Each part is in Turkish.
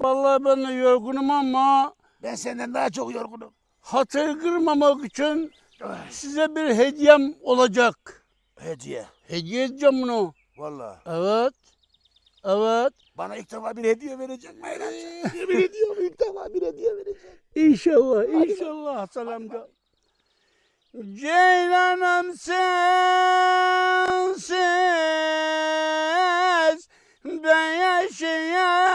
Vallahi ben de yorgunum ama Ben senden daha çok yorgunum. hatır kırmamak için size bir hediyem olacak. Hediye. Hediye edeceğim bunu. Vallahi. Evet. Evet. Bana ilk defa bir hediye verecek Mayraç. Yemin ediyorum ilk defa bir hediye verecek. İnşallah, inşallah Hasan amca. Ceylanım sensiz ben yaşayamam.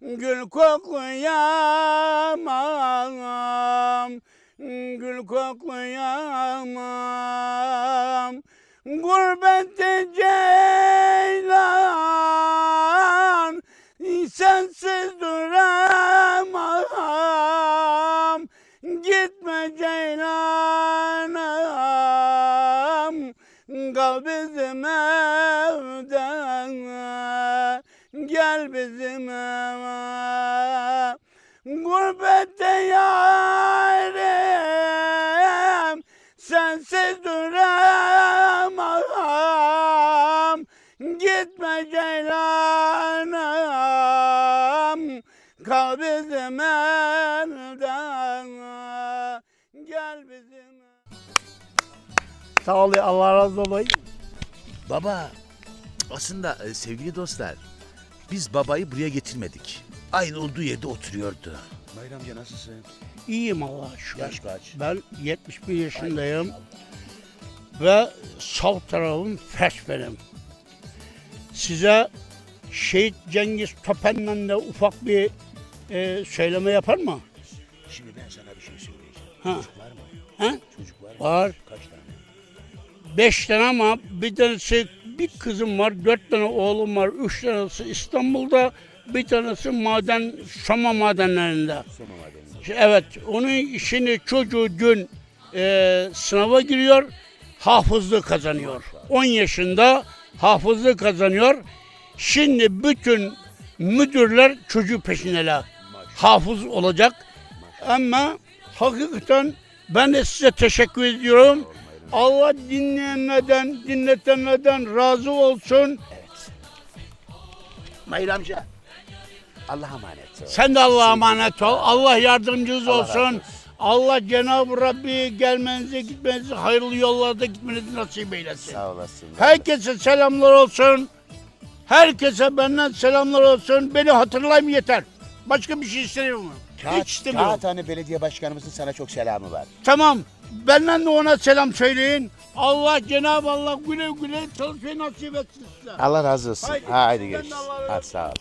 Gül koklayamam. Gül koklayamam. Gurbette ceylan Sensiz duramam. Gitme ceylanım Kal bizim Gel bizim eve. Gurbette yarim. Sensiz duramam. Gitme ceylanım. Kal bizim evde Gel bizim Sağ ol Allah razı olayım. Baba aslında e, sevgili dostlar biz babayı buraya getirmedik. Aynı olduğu yerde oturuyordu. Mayra amca nasılsın? İyiyim Allah'a şükür. Yaş kaç? Ben 71 yaşındayım ve sağ tarafım felç benim. Size Şehit Cengiz Topen'le de ufak bir e, söyleme yapar mı? Şimdi ben sana bir şey söyleyeceğim. Ha. Çocuk var mı? Ha? Çocuk var mı? Var. Kaç tane? Beş tane ama bir tanesi bir kızım var, dört tane oğlum var, üç tanesi İstanbul'da, bir tanesi maden, Soma madenlerinde. Soma madeninde. Evet, onun şimdi çocuğu dün e, sınava giriyor, hafızlığı kazanıyor. 10 yaşında hafızlığı kazanıyor. Şimdi bütün müdürler çocuğu peşindeler. Hafız olacak. Ama hakikaten ben de size teşekkür ediyorum. Allah dinleyenlerden, dinletenlerden razı olsun. Mayra amca. Allah'a emanet ol. Sen de Allah'a emanet ol. Allah yardımcınız Allah razı olsun. Allah Cenab-ı Rabbi gelmenizi gitmenizi hayırlı yollarda gitmenizi nasip eylesin. Sağ olasın. Herkese selamlar olsun. Herkese benden selamlar olsun. Beni hatırlayın yeter. Başka bir şey istemiyorum. Hiç istemiyorum. Kağıthane Belediye Başkanımızın sana çok selamı var. Tamam. Benden de ona selam söyleyin. Allah Cenab-ı Allah güle güle çalışmayı nasip etsin size. Allah razı olsun. Haydi. Haydi görüşürüz. Hadi sağ ol.